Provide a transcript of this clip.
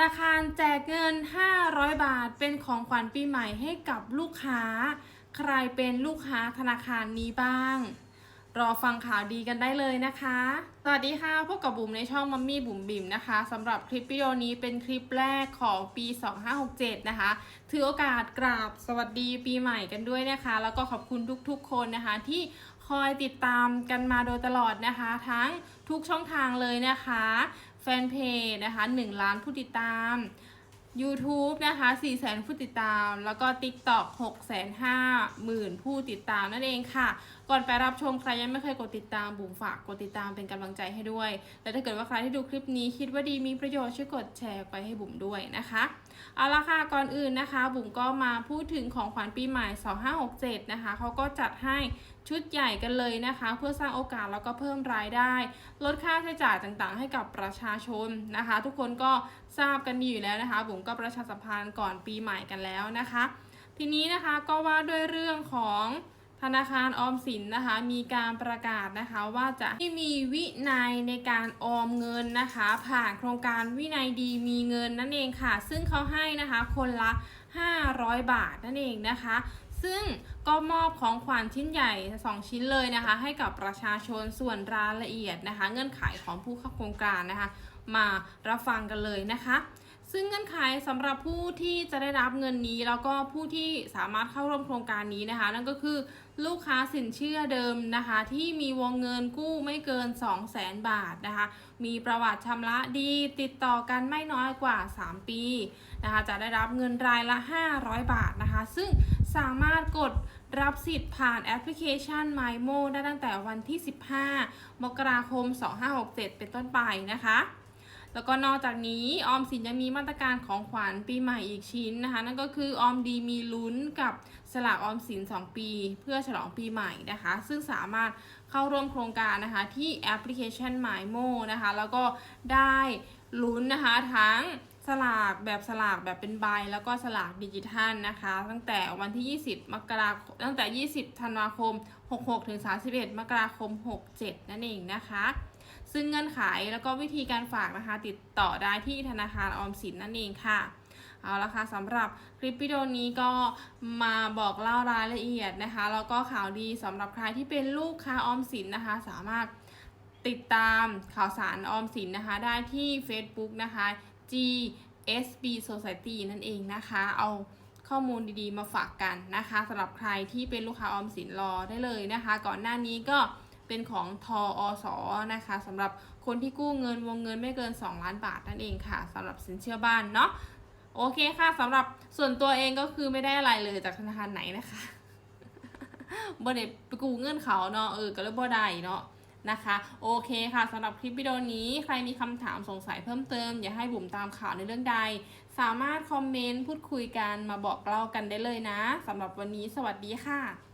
นาคารแจกเงิน 500 บาท เป็นของขวัญปีใหม่ให้กับลูกค้า ใครเป็นลูกค้าธนาคารนี้บ้าง รอฟังข่าวดีกันได้เลยนะคะ สวัสดีค่ะ พบกับบุ๋มในช่องมัมมี่บุ๋มบิ๋มนะคะสำหรับคลิปวิดีโอนี้เป็นคลิปแรกของปี 2567 นะคะ ถือโอกาสกราบสวัสดีปีใหม่กันด้วยนะคะ แล้วก็ขอบคุณทุกๆคนนะคะที่ คอยติดตามกันมาโดยตลอดนะคะ ทั้งทุกช่องทางเลยนะคะ แฟนเพจนะคะ 1 ล้านผู้ติดตาม YouTube นะคะ4 0 0 0 0 ผู้ติดตาม แล้วก็ TikTok 6 5 0 0 0 0 ผู้ติดตามนั่นเองค่ะ ก่อนไปรับชมใครยังไม่เคยกดติดตามบุ๋มฝากกดติดตามเป็นกำลังใจให้ด้วย และถ้าเกิดว่าใครที่ดูคลิปนี้คิดว่าดีมีประโยชน์ช่วยกดแชร์ไปให้บุ๋มด้วยนะคะเอาละค่ะก่อนอื่นนะคะ บุ๋มก็มาพูดถึงของขวัญปีใหม่ 2567 นะคะเขาก็จัดให้ชุดใหญ่กันเลยนะคะ เพื่อสร้างโอกาสแล้วก็เพิ่มรายได้ ลดค่าใช้จ่ายต่างๆ ให้กับประชาชนนะคะ ทุกคนก็ทราบกันดีอยู่แล้วนะคะ บุ๋มก็ประชาสัมพันธ์ก่อนปีใหม่กันแล้วนะคะ ทีนี้นะคะก็ว่าด้วยเรื่องของ ธนาคารออมสินนะคะมีการประกาศนะคะว่าจะให้มีวินัยในการออมเงินนะคะ ผ่านโครงการวินัยดีมีเงินนั่นเองค่ะ ซึ่งเขาให้นะคะคนละ 500 บาทนั่นเองนะคะ ซึ่งก็มอบของขวัญชิ้นใหญ่ 2 ชิ้นเลยนะคะ ให้กับประชาชนส่วนรายละเอียดนะคะ เงื่อนไขของผู้เข้าโครงการนะคะ มารับฟังกันเลยนะคะ ซึ่งเงื่อนไขสำหรับผู้ที่จะได้รับเงินนี้ แล้วก็ผู้ที่สามารถเข้าร่วมโครงการนี้นะคะ นั่นก็คือลูกค้าสินเชื่อเดิมนะคะ ที่มีวงเงินกู้ไม่เกิน 2 0 0 0 0 0บาทนะคะ มีประวัติชำระดีติดต่อกันไม่น้อยกว่า 3 ปีนะคะ จะได้รับเงินรายละ 500 บาทนะคะ ซึ่งสามารถกดรับสิทธิ์ผ่านแอปพลิเคชัน MyMo ได้ตั้งแต่วันที่ 15 มกราคม 2567 เป็นต้นไปนะคะ แล้วก็นอกจากนี้ออมสินยังมีมาตรการของขวัญปีใหม่อีกชิ้นนะคะ นั่นก็คือออมดีมีลุ้นกับสลากออมสิน 2 ปี เพื่อฉลองปีใหม่นะคะ ซึ่งสามารถเข้าร่วมโครงการนะคะที่แอปพลิเคชัน MyMo นะคะ แล้วก็ได้ลุ้นนะคะทั้ง สลากแบบสลากแบบเป็นใบ แล้วก็สลากดิจิทัลนะคะ ตั้งแต่วันที่ 20 มกราคมตั้งแต่ 20 ธันวาคม 66 ถึง 31 มกราคม 67 นั่นเองนะคะ ซึ่งเงื่อนไขแล้วก็วิธีการฝากนะคะ ติดต่อได้ที่ธนาคารออมสินนั่นเองค่ะ เอาละค่ะสำหรับคลิปวิดีโอนี้ก็มาบอกเล่ารายละเอียดนะคะ แล้วก็ข่าวดีสำหรับใครที่เป็นลูกค้าออมสินนะคะ สามารถติดตามข่าวสารออมสินนะคะ ได้ที่ Facebook นะคะ GSB Society นั่นเองนะคะ เอาข้อมูลดีๆมาฝากกันนะคะสำหรับใครที่เป็นลูกค้าออมสินรอได้เลยนะคะ ก่อนหน้านี้ก็เป็นของทออสนะคะสำหรับคนที่กู้เงินวงเงินไม่เกิน 2 ล้านบาทนั่นเองค่ะสำหรับสินเชื่อบ้านเนาะโอเคค่ะสำหรับส่วนตัวเองก็คือไม่ได้อะไรเลยจากธนาคารไหนนะคะบ่ได้ไปกู้เงินเขาเนาะเออก็เลยบ่ได้เนาะ นะคะ โอเคค่ะสำหรับคลิปวิดีโอนี้ใครมีคำถามสงสัยเพิ่มเติม อย่าให้บุ๋มตามข่าวในเรื่องใด สามารถคอมเมนต์พูดคุยกันมาบอกเล่ากันได้เลยนะสำหรับวันนี้สวัสดีค่ะ